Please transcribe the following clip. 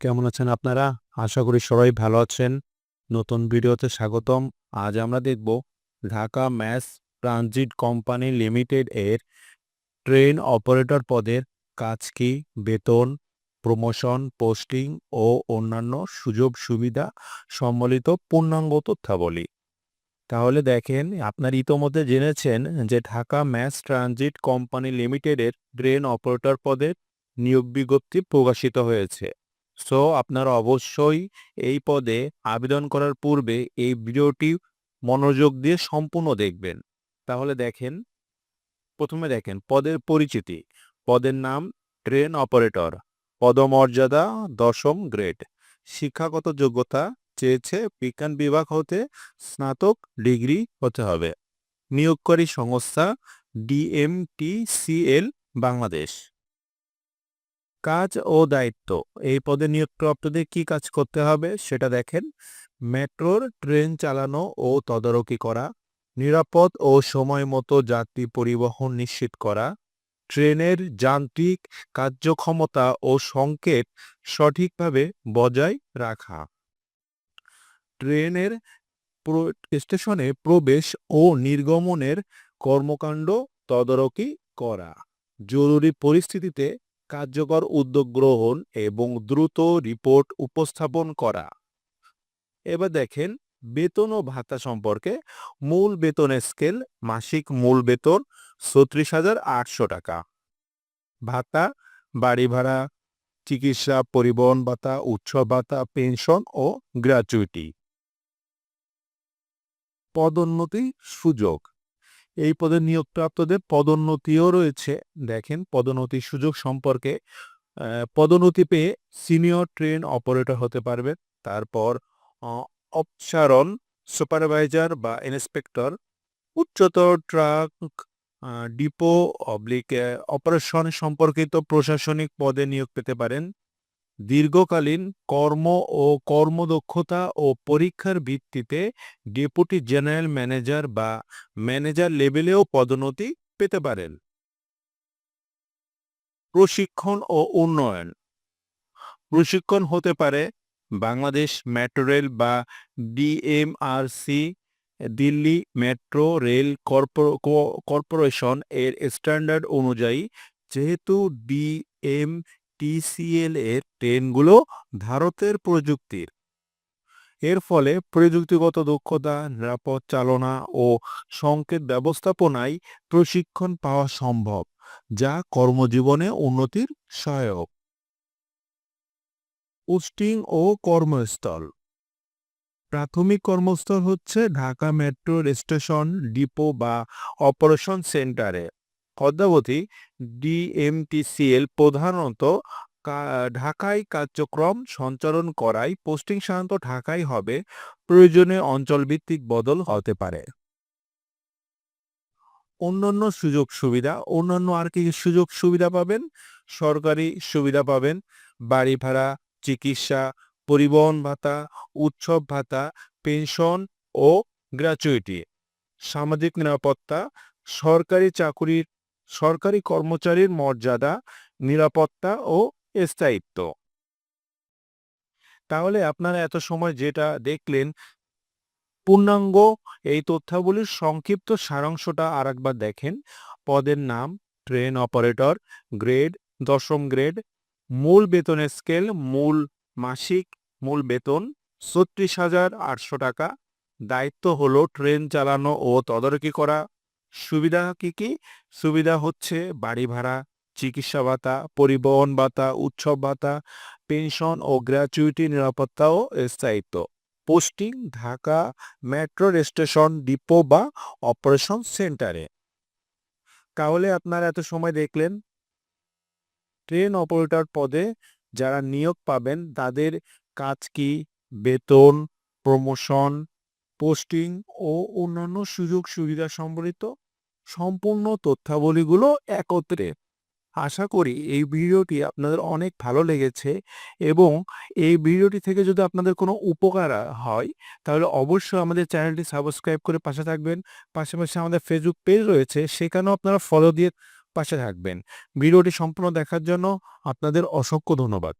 কেমন আছেন আপনারা? আশা করি সবাই ভালো আছেন। নতুন ভিডিওতে স্বাগতম। আজ আমরা দেখব Dhaka mass transit company limited এর ট্রেন অপারেটর পদের কাজ কি, বেতন, প্রমোশন, পোস্টিং ও অন্যান্য সুযোগ সুবিধা সম্বলিত পূর্ণাঙ্গ তথ্যাবলী। তাহলে দেখেন, আপনার ইতোমধ্যে জেনেছেন যে ঢাকা ম্যাস ট্রানজিট কোম্পানি লিমিটেডের ট্রেন অপারেটর পদের নিয়োগ বিজ্ঞপ্তি প্রকাশিত হয়েছে। সো আপনারা অবশ্যই এই পদে আবেদন করার পূর্বে এই ভিডিওটি মনোযোগ দিয়ে সম্পূর্ণ দেখবেন। তাহলে দেখেন, প্রথমে দেখেন পদের পরিচিতি। পদের নাম ট্রেন অপারেটর, পদমর্যাদা দশম গ্রেড। শিক্ষাগত যোগ্যতা চেয়েছে বিজ্ঞান বিভাগ হতে স্নাতক ডিগ্রি হতে হবে। নিয়োগকারী সংস্থা ডিএমটিসিএল বাংলাদেশ। কাজ ও দায়িত্ব। এই পদে নিয়োগপ্রাপ্তদের কি কাজ করতে হবে সেটা দেখেন। মেট্রোর ট্রেন চালানো ও তদারকি করা, নিরাপদ ও সময় মতো যাত্রী পরিবহন নিশ্চিত করা, ট্রেনের যান্ত্রিক কার্যক্ষমতা ও সংকেত সঠিকভাবে বজায় রাখা। ট্রেনের স্টেশনে প্রবেশ ও নির্গমনের কর্মকাণ্ড তদারকি করা। জরুরি পরিস্থিতিতে কার্যকর উদ্যোগ গ্রহণ এবং দ্রুত রিপোর্ট উপস্থাপন করা। এবার দেখেন, বেতন ও ভাতা সম্পর্কে মূল বেতন স্কেল মাসিক মূল বেতন ছত্রিশ হাজার আটশো টাকা। ভাতা, বাড়ি ভাড়া, চিকিৎসা, পরিবহন ভাতা, উৎসব ভাতা, পেনশন ও গ্র্যাচুইটি। পদোন্নতি সুযোগ। এই পদে নিয়োগপ্রাপ্তদের পদোন্নতিও রয়েছে। দেখেন, পদোন্নতির সুযোগ সম্পর্কে পদোন্নতি পেয়ে সিনিয়র ট্রেন অপারেটর হতে পারবে তারপর অপসারণ সুপারভাইজার বা ইন্সপেক্টর, উচ্চতর ট্রাক ডিপো, অবলিক অপারেশন সম্পর্কিত প্রশাসনিক পদে নিয়োগ পেতে পারেন। দীর্ঘকালীন কর্ম ও কর্মদক্ষতা ও পরীক্ষার ভিত্তিতে ডেপুটি জেনারেল ম্যানেজার বা ম্যানেজার লেভেলেও পদোন্নতি পেতে পারেন। প্রশিক্ষণ ও উন্নয়ন। প্রশিক্ষণ হতে পারে বাংলাদেশ মেট্রো রেল বা DMRC, Delhi metro rail corporation এর স্ট্যান্ডার্ড অনুযায়ী যেহেতু ডিএমটিসিএল এর ট্রেনগুলো ভারতের প্রযুক্তির। এর ফলে প্রযুক্তিগত দক্ষতা, নিরাপদ চালনা ও সংকেত ব্যবস্থাপনায় প্রশিক্ষণ পাওয়া সম্ভব, যা কর্মজীবনে উন্নতির সহায়ক। পোস্টিং ও কর্মস্থল। প্রাথমিক কর্মস্থল হচ্ছে ঢাকা মেট্রোর স্টেশন ডিপো বা অপারেশন সেন্টারে। অদ্যাবধি ডিএমটিসিএল প্রধানত ঢাকায় কার্যক্রম সঞ্চালন করায় পোস্টিং সাধারণত ঢাকায় হবে। প্রয়োজনে অঞ্চলভিত্তিক বদল হতে পারে। অন্যান্য সুযোগ সুবিধা, অন্যান্য আর কি সুযোগ সুবিধা পাবেন? সরকারি সুবিধা পাবেন। বাড়ি ভাড়া চিকিৎসা, পরিবহন ভাতা, উৎসব ভাতা, পেনশন ও গ্র্যাচুইটি। সামাজিক নিরাপত্তা, সরকারি চাকুরির সরকারি কর্মচারীর মর্যাদা, নিরাপত্তা ও স্থায়িত্ব। তাহলে আপনারা এত সময় যেটা দেখলেন, পূর্ণাঙ্গ এই তথ্যাবলীর সংক্ষিপ্ত সারাংশটা আরেকবার দেখেন। পদের নাম, ট্রেন অপারেটর, গ্রেড, দশম গ্রেড, মূল বেতনের স্কেল, মূল মাসিক, মূল বেতন ছত্রিশ হাজার আটশো টাকা। দায়িত্ব হলো ট্রেন চালানো ও তদারকি করা। সুবিধা কি কি? সুবিধা হচ্ছে বাড়ি ভাড়া, চিকিৎসা ভাতা, পরিবহন ভাতা, উৎসব ভাতা, পেনশন ও গ্র্যাচুইটি নিরাপত্তা ও স্থায়িত্ব posting Dhaka metro station depot বা অপারেশন সেন্টারে। তাহলে আপনারা এত সময় দেখলেন? ট্রেন অপারেটর পদে যারা নিয়োগ পাবেন, তাদের কাজ কি? বেতন, প্রমোশন পোস্টিং ও অন্যান্য সুযোগ সুবিধা সম্বলিত সম্পূর্ণ তথ্যাবলীগুলো একত্রে। আশা করি এই ভিডিওটি আপনাদের অনেক ভালো লেগেছে এবং এই ভিডিওটি থেকে যদি আপনাদের কোনো উপকার হয়, তাহলে অবশ্যই আমাদের চ্যানেলটি সাবস্ক্রাইব করে পাশে থাকবেন। পাশাপাশি আমাদের ফেসবুক পেজ রয়েছে, সেখানেও আপনারা ফলো দিয়ে পাশে থাকবেন। ভিডিওটি সম্পূর্ণ দেখার জন্য আপনাদের অসংখ্য ধন্যবাদ।